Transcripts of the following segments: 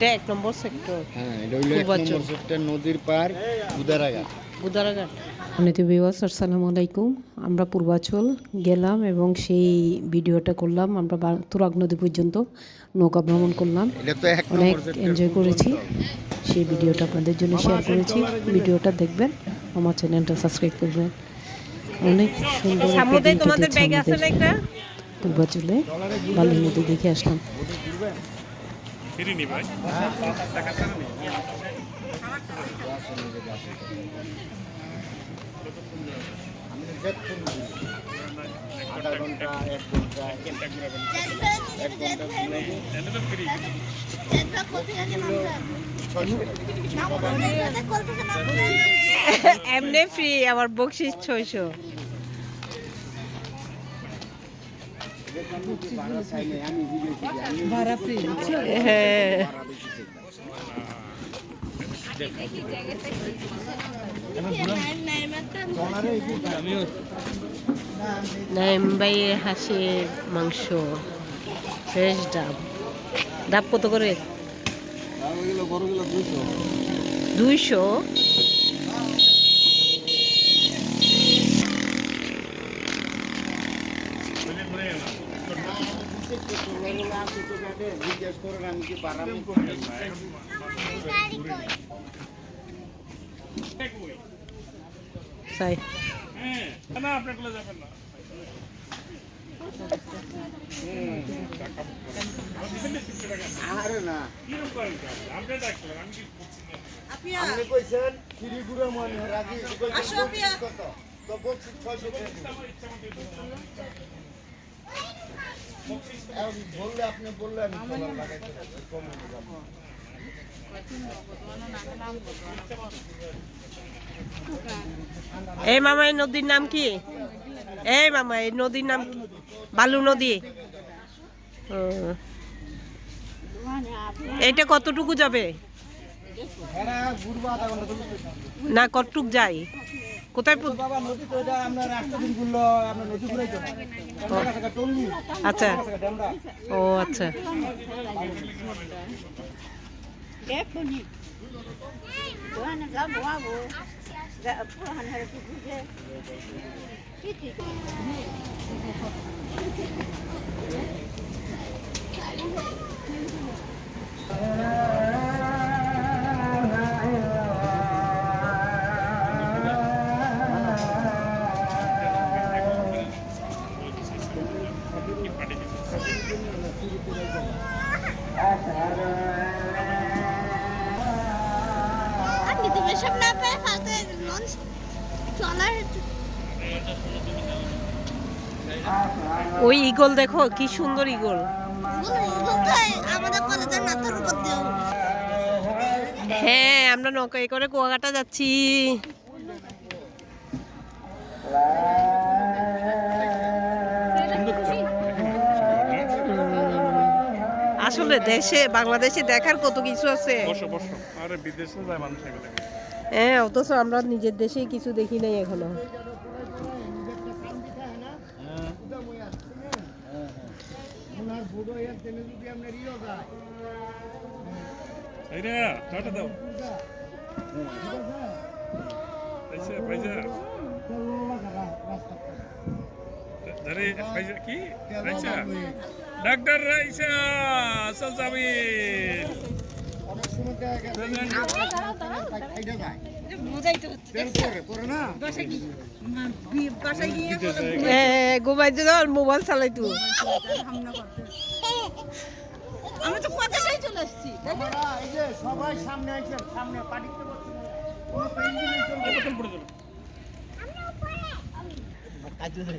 এটা এক নম্বর সেক্টর হ্যাঁ এটা হইল এক নম্বর সেক্টর নদীর পার গুদারাঘাট আসসালামু আলাইকুম। আমরা পূর্বাচল গেলাম এবং সেই ভিডিওটা করলাম। আমরা তুরাগ নদী পর্যন্ত নৌকা ভ্রমণ করলাম। এটা তো এক অনেক এনজয় করেছি। সেই ভিডিওটা আপনাদের জন্য শেয়ার করেছি। ভিডিওটা দেখবেন। আমার চ্যানেলটা সাবস্ক্রাইব করবেন। অনেক সুন্দর পূর্বাচলে বালু নদী দেখে আসলাম। ফিরিনি ভাই। ফ্রি এমনি ফ্রি আবার বকশিস ছয়শো। হ্যাঁ। ভাড়া বেশি নাইম ভাইয়ের হাঁসের মাংস ফ্রেশ ডাব। ডাব কত করে? দুইশো? হ্যাঁ না আপনারগুলো যাবেন না আরে না কীরকম করেন আপনি ডাকলেন আমি কি করছি না আপনি কইছেন শ্রীগুড়া রাজি কত তো বকশিস 600 টাকা দিন। এখন এই মামা, এই নদীর নাম কি এই মামা, এই নদীর নাম কি? বালু নদী ও। এইটা কতটুকু যাবে। না, কতটুক যায় কোথায় আচ্ছা। ও আচ্ছা। আপনি না পায় ফালতু লঞ্চ চলার ওই ইগল দেখো কি সুন্দর ইগল হ্যাঁ আমরা নৌকায় করে কুয়াকাটা যাচ্ছি। আসলে দেশে বাংলাদেশে দেখার কত কিছু আছে? বসো বসো। আরে বিদেশে যায় মানুষ হ্যাঁ অথচ আমরা নিজের দেশেই কিছু দেখি নাই এখনও। দাও। আরে কি ডাক্তার রাইসা যাও মোবাইল চালাইতো আমি তো কথাটাই চলে আসছি সবাই সামনে আইছেন সামনে পাটিতে বসছেন কোনো পেন্ডিং চলবে বোতল পড়ে যাবে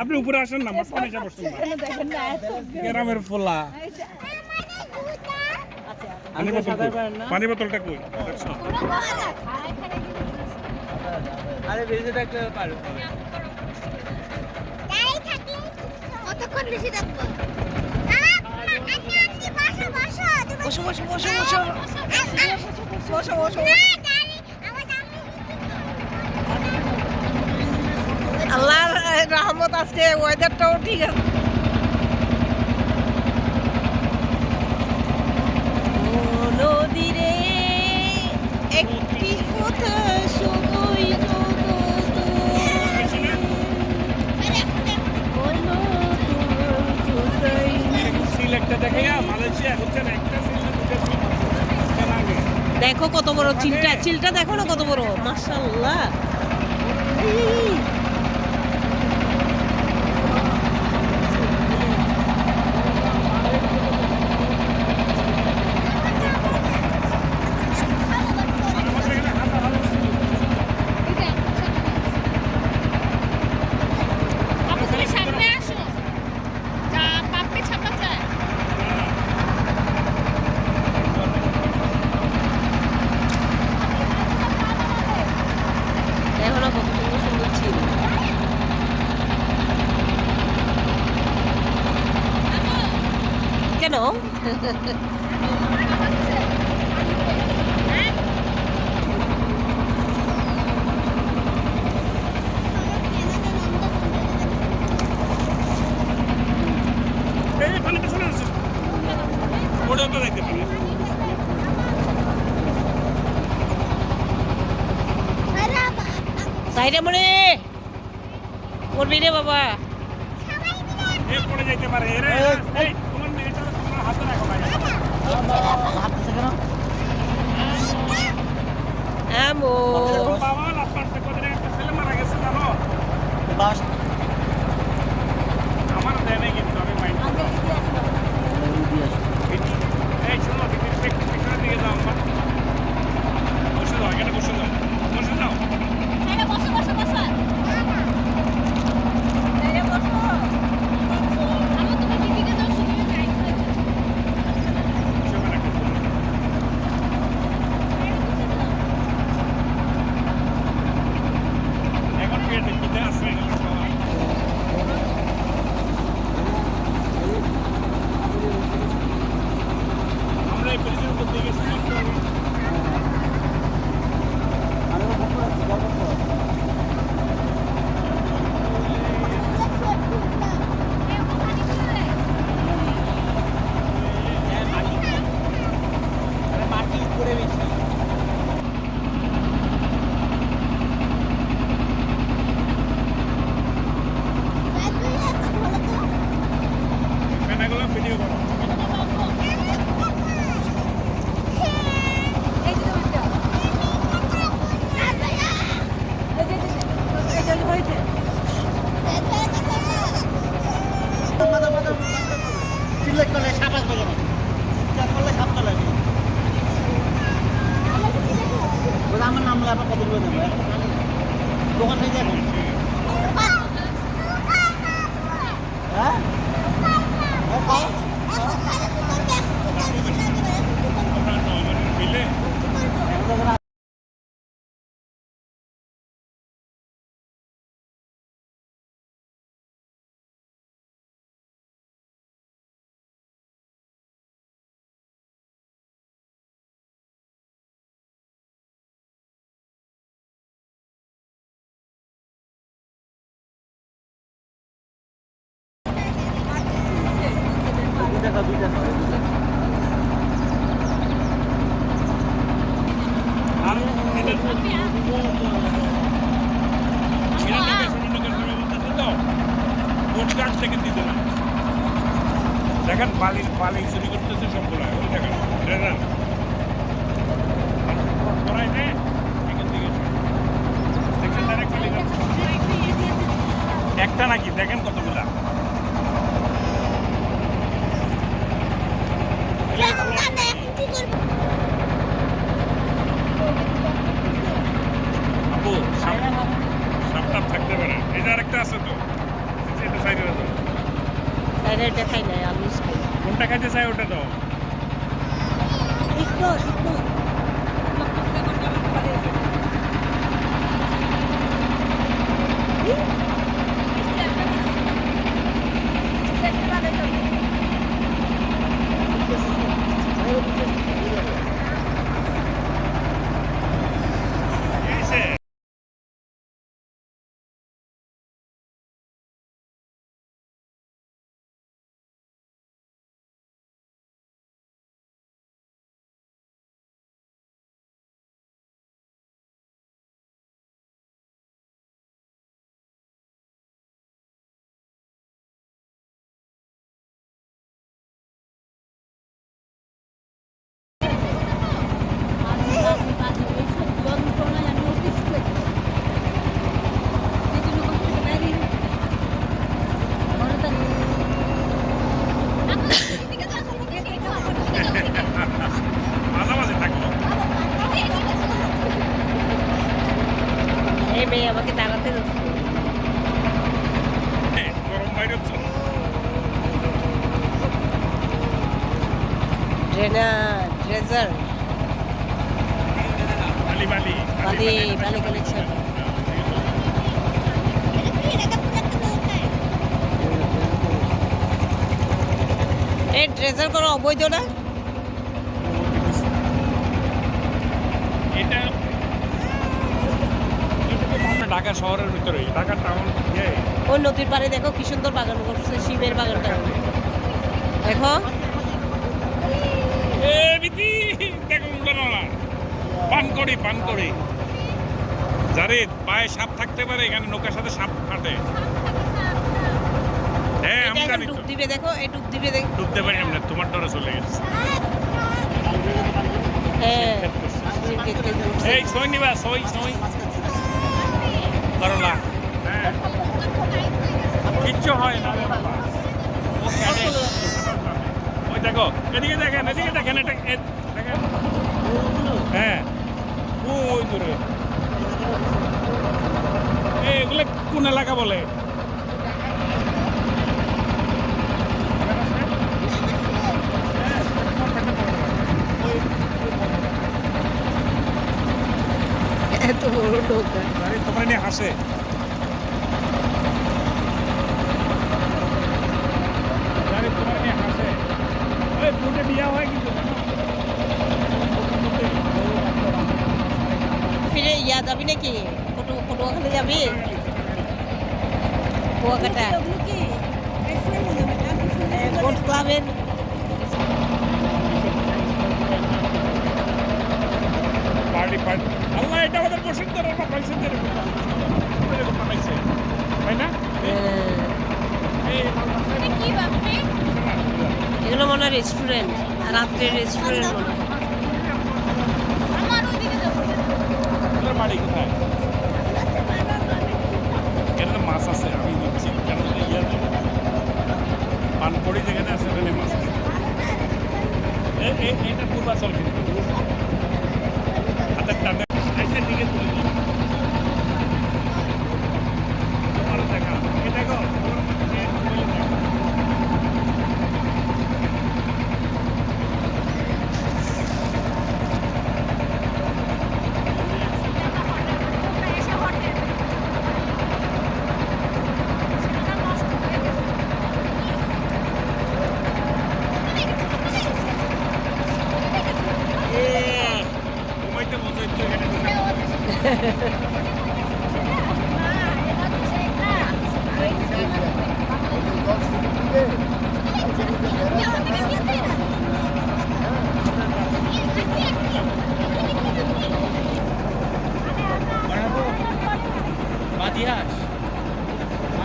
আপনি উপরে আসেন না আমার পানি যাব না। গ্রামের ফোলা। পানি বোতল কই? পানি বোতলটা কই? দেখছ? কতক্ষণ বেশি থাকব বসো বসো বসো বসো। বসো বসো আল্লাহর আজকে ওয়েদারটাও ঠিক আছে। নদীরে একটি কথা দেখো কত বড় চিলটা চিলটা দেখো না কত বড়? মাসাল্লাহ Woo! এটা পুরো একটা নৌকা এই ট্রেজার করা অবৈধ না? এটা ঢাকা শহরের ভিতরে। ঢাকা টাউন ইয়ে। ওই নদীর পাড়ে দেখো কি সুন্দর বাগান করছে শিবের বাগানটা। দেখো। দেখো পান করি পান করি যারে পায়ে সাপ থাকতে পারে এখানে নৌকার সাথে সাপ কাটে হ্যাঁ এটা আমি এখন জানি ডুব দিবে দেখো এই ডুব দিবে দেখো। ডুবতে পারি আমরা তোমার ডরে চলে গেছে। হ্যাঁ এই সই নিবা সই সই। করলা। হ্যাঁ। কিচ্ছু হয় না। ওই দেখো এদিকে দেখেন এদিকে দেখেন এটা দেখেন। হ্যাঁ। ওই দূরে। এগুলো কোন এলাকা বলে? এত বড় আরে নিয়ে হাসে আরে তোমরা নিয়ে হাসে ওই ফুটে বিয়া হয় কিন্তু ফিরে ইয়া যাবি নাকি? ফটো ফটোখানে যাবি? কুয়াকাটা কোন ক্লাবের পার্টি পার্টি। আল্লাহ এটা আমাদের বসুন্ধরা বানাইছে এরকম এরকম তাই না? এই এটা কি বাপরে? এগুলো মনে হয় রেস্টুরেন্ট রাত্রের রেস্টুরেন্ট মনে হয় আমার ওইদিকে যাব আপনার বাড়ি কোথায় এখানে মাছ আছে আমি দিচ্ছি কেন ইয়ে পানপড়ি যেখানে আছে ওখানে মাছ আছে এ- এ- এটা পূর্বাচল কিন্তু হাতের টানে এসে দিকে তুলে দিই। তোমার দেখা এ দেখো এ মোবাইলে দেখো। এসে হোটেল সেটা নষ্ট হয়ে গেছে ও, ঘুমাইতে বসে একটু এখানে ঢুকে।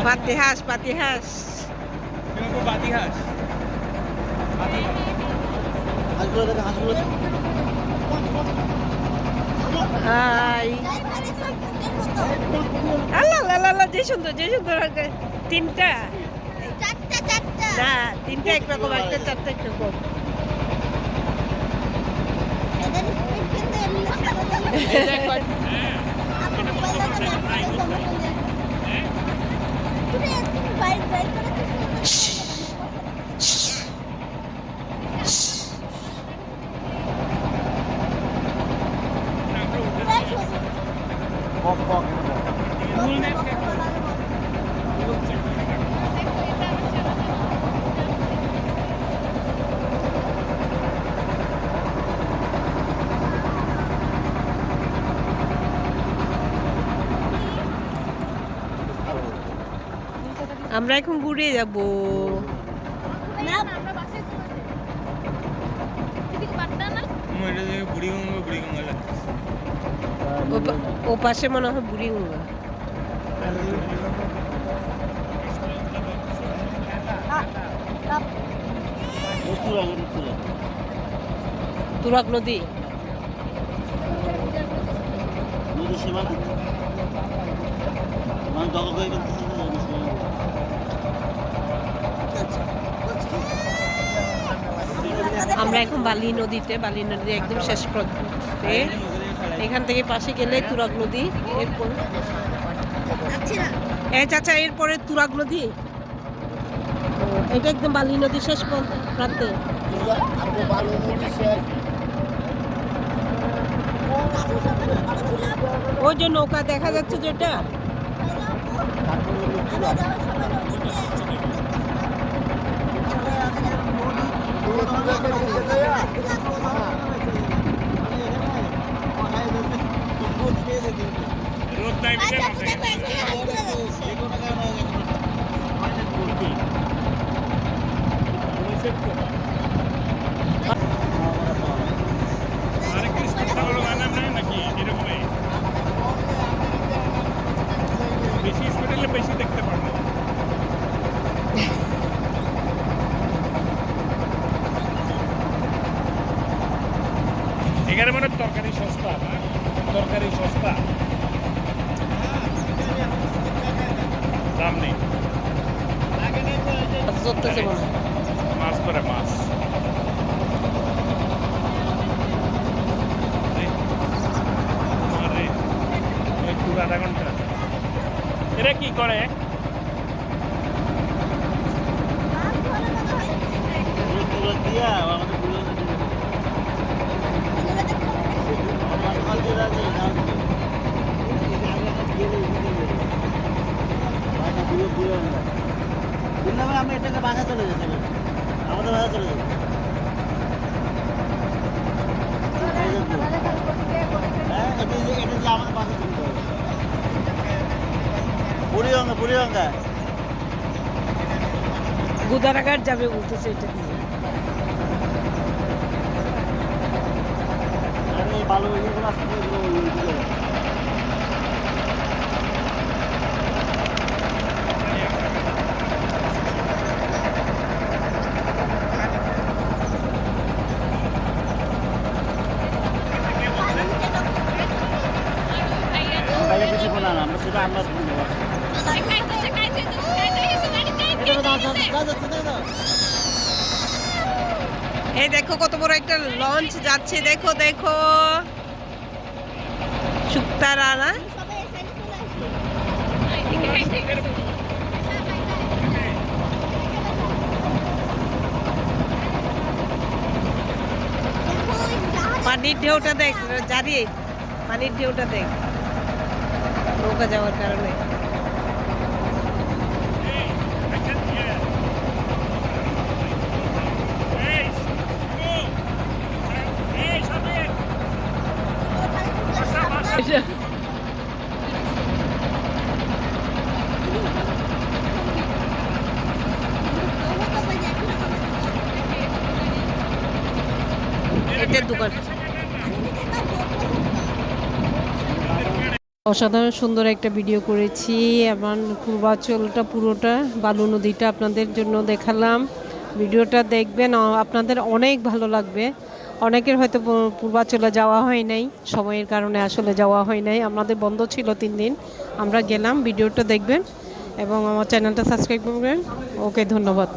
পাতিহাস। পাতিহাস হাই। আল্লাহ আল্লাহ আল্লাহ যে সুন্দর যে সুন্দর তিনটা? চারটা চারটা না তিনটা একরকম একটা চারটা একরকম এদের স্পিড কিন্তু এমনি হ্যাঁ, আপনি মোবাইল লাগালে আপনাকে জমা করলে তুমি একটু বাইর বাইর করে আমরা এখন ঘুরে যাব। ও পাশে মনে হয় বুড়িগঙ্গা। তুরাগ নদী। নদীর সীমানা মানে দখল করে ফেলতেছে তো নদীর সীমানা। আমরা এখন বালি নদীতে, বালি নদী একদম শেষ প্রান্তে এখান থেকে পাশে গেলে তুরাগ নদী, এরপর এই চাচা, এরপরে তুরাগ নদী। এটা একদম বালি নদী শেষ পর্যন্ত প্রান্তে। ওই যে নৌকা দেখা যাচ্ছে যেটা। তারপরে হলো পুরা যাওয়ার সময় নদী দিয়ে পুরো পুরাকে নিয়ে যায় রোদ নাই বিজে আচ্ছা দেখো এখানে হাসপাতাল যাচ্ছে আরেকটু স্পিড চালানো গান আমরা নাকি এরকমই বেশি স্পিড হলে বেশি দেখতে পারব এখানে মনে হয় তরকারি সস্তা না তরকারি সস্তা দাম নেই ধরতেছে মনে হয়। মাছ ধরে মাছ আরে, একটু আধা ঘণ্টা। এরা কি করে? আমরা এটাকে বাসা চলে যেতে আমাদের বাসা চলে যাবে হ্যাঁ এটা যে এটা যে আমাদের বাসা চলে যাবে বুড়িগঙ্গা বুড়িগঙ্গা গুদারাঘাট যাবে বলতেছে এটা আরে ভালো ইয়েগুলো আসছে এগুলো ওইদিকে যাবে। বাইরে কিছু বলা না আমরা সেটা আমরা শুনে নেব এটা দাও দাও দাও দাও দাও দাও এই দেখো কত বড় একটা লঞ্চ যাচ্ছে, দেখো দেখো। শুক্তারা না সবাই এই সাইডে চলে আসি দেখো ওই জাহাজ পানির ঢেউটা দেখ জারি পানির ঢেউটা দেখ, নৌকা যাওয়ার কারণে। অসাধারণ সুন্দর একটা ভিডিও করেছি। এবং পূর্বাচলটা পুরোটা, বালু নদীটা আপনাদের জন্য দেখালাম। ভিডিওটা দেখবেন, আপনাদের অনেক ভালো লাগবে। অনেকের হয়তো পূর্বাচলে যাওয়া হয় নাই, সময়ের কারণে আসলে যাওয়া হয় নাই। আমাদের বন্ধ ছিল তিন দিন। আমরা গেলাম, ভিডিওটা দেখবেন এবং আমার চ্যানেলটা সাবস্ক্রাইব করবেন। ওকে, ধন্যবাদ।